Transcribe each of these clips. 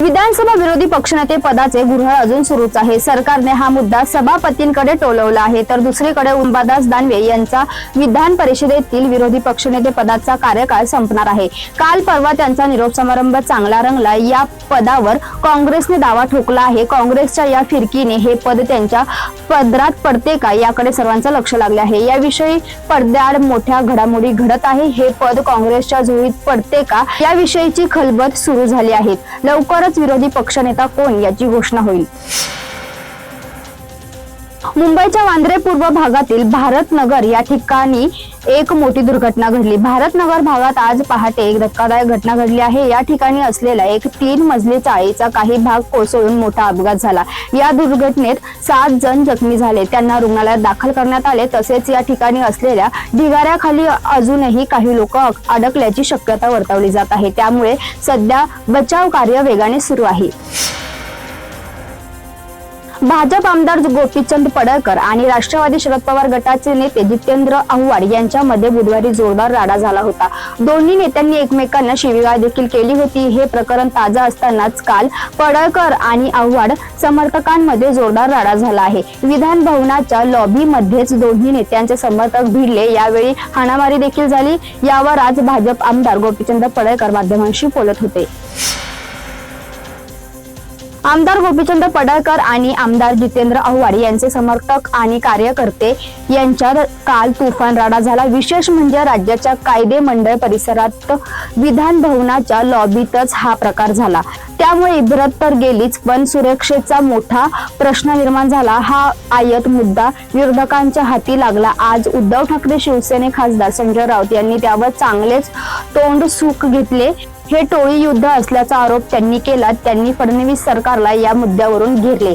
विधानसभा विरोधी पक्षनेते पदाचे गुऱ्हाळ अजून सुरूच आहे. सरकारने हा मुद्दा सभापतींकडे टोलवला आहे. तर दुसरीकडे उंबादास दानवे यांचा विधान परिषदेतील विरोधी पक्षनेते पदाचा कार्यकाळ संपणार आहे. काल परवा त्यांचा निरोप समारंभ चांगला रंगला. या पदावर काँग्रेसने दावा ठोकला आहे. काँग्रेसच्या या फिरकीने हे पद त्यांच्या पदरात पडते का याकडे सर्वांचं लक्ष लागले आहे. याविषयी पडद्याआड मोठ्या घडामोडी घडत आहे. हे पद काँग्रेसच्या झोळीत पडते का याविषयीची खलबत सुरू झाली आहे. लवकरच विरोधी पक्षनेता कोण याची घोषणा होईल? मुंबईच्या वांद्रे पूर्व भागातील भारत नगर या ठिकाणी एक मोठी दुर्घटना घडली. भारत नगर भागात आज पहाटे एक धक्कादायक घटना घडली आहे. या ठिकाणी असलेला एक तीन मजली चाळीचा काही भाग कोसळून मोठा अपघात झाला. या दुर्घटनेत सात जण जखमी झाले. त्यांना रुग्णालयात दाखल करण्यात आले. तसेच या ठिकाणी असलेल्या ढिगाऱ्याखाली अजूनही काही लोक अडकल्याची शक्यता वर्तवली जात आहे. त्यामुळे सध्या बचाव कार्य वेगाने सुरू आहे. भाजप आमदार गोपीचंद पडळकर आणि राष्ट्रवादी शरद पवार गटाचे नेते जितेंद्र आव्हाड यांच्यामध्ये बुधवारी जोरदार राडा झाला होता. दोन्ही नेत्यांनी एकमेकांना शिवीगाळ देखील केली होती. हे प्रकरण ताजा असतानाच काल पडळकर आणि आव्हाड समर्थकांमध्ये जोरदार राडा झाला आहे. विधान भवनाच्या लॉबीमध्येच दोन्ही नेत्यांचे समर्थक भिडले. यावेळी हाणामारी देखील झाली. यावर आज भाजप आमदार गोपीचंद पडळकर माध्यमांशी बोलत होते. आमदार गोपीचंद पडळकर आणि आमदार जितेंद्र आव्हाड यांचे समर्थक आणि कार्यकर्ते यांच्यात काल तुफान राडा झाला. विशेष म्हणजे राज्याच्या कायदे मंडळ परिसरात विधान भवनाच्या लॉबीतच हा प्रकार झाला. त्यामुळे इब्रत तर गेलीच पण सुरक्षेचा मोठा प्रश्न निर्माण झाला. हा आयत मुद्दा विरोधकांच्या हाती लागला. आज उद्धव ठाकरे शिवसेने खासदार संजय राऊत यांनी त्यावर चांगलेच तोंड सुख घेतले. हे टोळी युद्ध असल्याचा आरोप त्यांनी केला त्यांनी फडणवीस सरकारला या मुद्द्यावरून घेरले.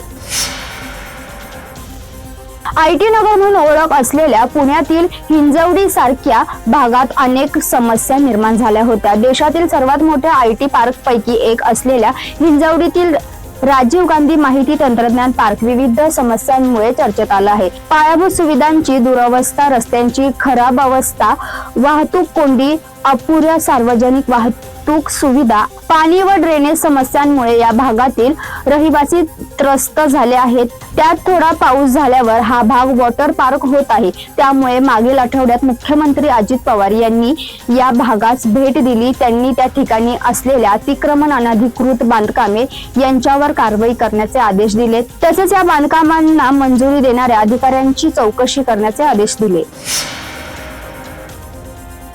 आय टी नगर म्हणून ओळख असलेल्या पुण्यातील हिंजवडी सारख्या भागात अनेक समस्या निर्माण झाल्या होत्या. देशातील सर्वात मोठ्या आय टी पार्क पैकी एक असलेल्या हिंजवडीतील राजीव गांधी माहिती तंत्रज्ञान पार्क विविध समस्यांमुळे चर्चेत आला आहे. पायाभूत सुविधांची दुरावस्था रस्त्यांची खराब अवस्था वाहतूक कोंडी अपुऱ्या सार्वजनिक वाहतूक सुविधा पाणी व ड्रेनेज समस्यांमुळे या भागातील रहिवासी त्रस्त झाले आहेत. त्यात थोडा पाऊस झाल्यावर हा भाग वॉटर पार्क होत आहे. त्यामुळे मागील आठवड्यात मुख्यमंत्री अजित पवार यांनी या भागास भेट दिली. त्यांनी त्या ठिकाणी असलेल्या अतिक्रमण अनधिकृत बांधकामे यांच्यावर कारवाई करण्याचे आदेश दिले. तसेच या बांधकामांना मंजुरी देणाऱ्या अधिकाऱ्यांची चौकशी करण्याचे आदेश दिले.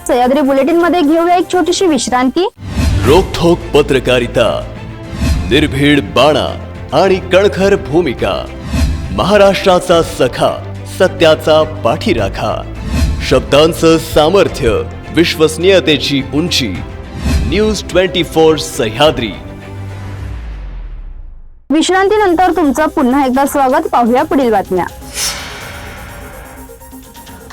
सह्याद्री बुलेटिनमध्ये घेऊया एक छोटीशी विश्रांती. रोखोक पत्रकारिता निर्भीड बाणा आणि कणखर भूमिका महाराष्ट्राचा सखा सत्याचा पाठीराखा शब्दांचं सामर्थ्य विश्वसनीयतेची उंची न्यूज ट्वेंटी फोर सह्याद्री. विश्रांतीनंतर तुमचं पुन्हा एकदा स्वागत पाहूया पुढील बातम्या.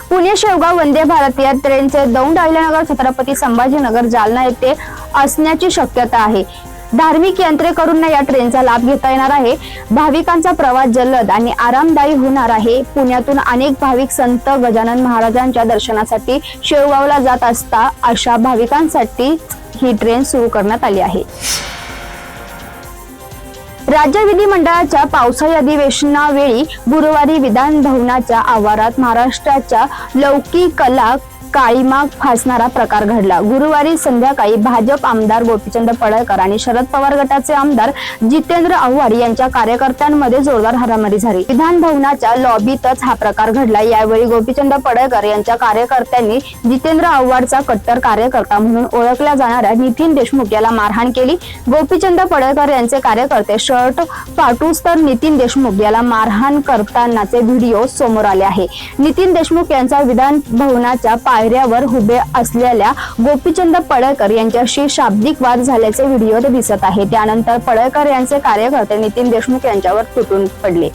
पुणे शेवगाव वंदे भारत या ट्रेनचे दौंड अहिल्यानगर छत्रपती संभाजीनगर जालना येथे असण्याची शक्यता आहे. धार्मिक यात्रेकरूंना या ट्रेनचा लाभ घेता येणार आहे. भाविकांचा प्रवास जलद आणि आरामदायी होणार आहे. पुण्यातून अनेक भाविक संत गजानन महाराजांच्या दर्शनासाठी शेवगावला जात असता अशा भाविकांसाठी ही ट्रेन सुरू करण्यात आली आहे. राज्य विधिमंडळाच्या पावसाळी अधिवेशनावेळी गुरुवारी विधान भवनाच्या आवारात महाराष्ट्राच्या लौकिक कला काळीमाग फासणारा प्रकार घडला. गुरुवारी संध्याकाळी भाजप आमदार गोपीचंद पडळकर आणि शरद पवार गटाचे आमदार जितेंद्र आव्हाड यांच्या कार्यकर्त्यांमध्ये जोरदार हारामारी झाली. विधान भवनाच्या लॉबीतच हा प्रकार घडला. यावेळी गोपीचंद पडळकर यांच्या कार्यकर्त्यांनी जितेंद्र आव्हाडचा कट्टर कार्यकर्ता म्हणून ओळखल्या जाणाऱ्या नितीन देशमुख याला मारहाण केली. गोपीचंद पडळकर यांचे कार्यकर्ते शर्ट फाटूस तर नितीन देशमुख याला मारहाण करतानाचे व्हिडिओ समोर आले आहे. नितीन देशमुख यांचा विधान भवनाच्या पायऱ्यावर उभे असलेल्या गोपीचंद पडळकर यांच्याशी शाब्दिक वाद झाल्याचे व्हिडिओ दिसत आहे. त्यानंतर पडळकर यांचे कार्यकर्ते नितीन देशमुख यांच्यावर तुटून पडले.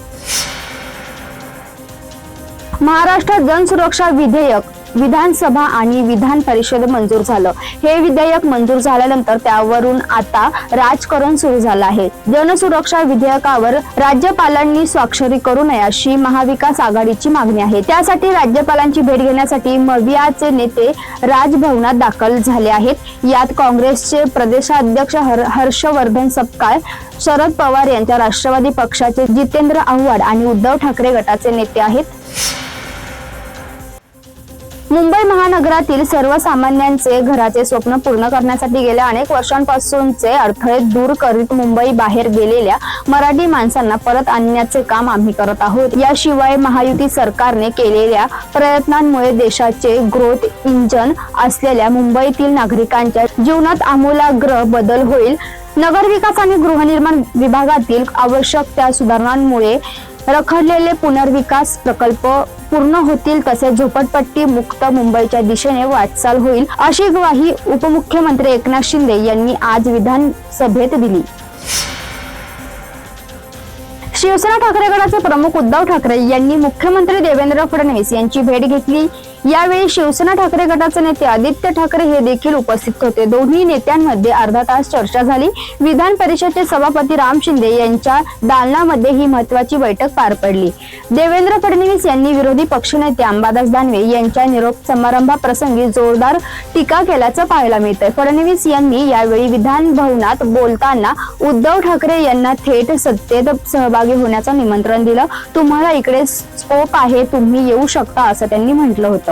महाराष्ट्र जनसुरक्षा विधेयक विधानसभा आणि विधान परिषद मंजूर झालं. हे विधेयक मंजूर झाल्यानंतर त्यावरून आता राजकारण सुरू झालं आहे. जनसुरक्षा विधेयकावर राज्यपालांनी स्वाक्षरी करू नये अशी महाविकास आघाडीची मागणी आहे. त्यासाठी राज्यपालांची भेट घेण्यासाठी मवियाचे नेते राजभवनात दाखल झाले आहेत. यात काँग्रेसचे प्रदेशाध्यक्ष हर हर्षवर्धन सपकाळ शरद पवार यांच्या राष्ट्रवादी पक्षाचे जितेंद्र आव्हाड आणि उद्धव ठाकरे गटाचे नेते आहेत. मुंबई महानगरातील सर्वसामान्यांचे घराचे स्वप्न पूर्ण करण्यासाठी गेल्या अनेक वर्षांपासूनचे अडथळे दूर करीत मुंबई बाहेर गेलेल्या मराठी माणसांना परत आणण्याचे काम आम्ही करत आहोत. याशिवाय महायुती सरकारने केलेल्या प्रयत्नांमुळे देशाचे ग्रोथ इंजन असलेल्या मुंबईतील नागरिकांच्या जीवनात आमूलाग्र बदल होईल. नगरविकास आणि गृहनिर्माण विभागातील आवश्यक त्या सुधारणांमुळे रखडलेले पुनर्विकास प्रकल्प पूर्ण होतील तसेच झोपडपट्टी मुक्त मुंबईच्या दिशेने वाटचाल होईल अशी ग्वाही उपमुख्यमंत्री एकनाथ शिंदे यांनी आज विधानसभेत दिली. शिवसेना ठाकरे गटाचे प्रमुख उद्धव ठाकरे यांनी मुख्यमंत्री देवेंद्र फडणवीस यांची भेट घेतली. यावेळी शिवसेना ठाकरे गटाचे नेते आदित्य ठाकरे हे देखील उपस्थित होते. दोन्ही नेत्यांमध्ये अर्धा तास चर्चा झाली. विधान परिषदचे सभापती राम शिंदे यांच्या दालनामध्ये ही महत्वाची बैठक पार पडली. देवेंद्र फडणवीस यांनी विरोधी पक्षनेते अंबादास दानवे यांच्या निरोप समारंभाप्रसंगी जोरदार टीका केल्याचं पाहायला मिळतंय. फडणवीस यांनी यावेळी विधान भवनात बोलताना उद्धव ठाकरे यांना थेट सत्तेत सहभागी होण्याचं निमंत्रण दिलं. तुम्हाला इकडे स्कोप आहे तुम्ही येऊ शकता असं त्यांनी म्हटलं होतं.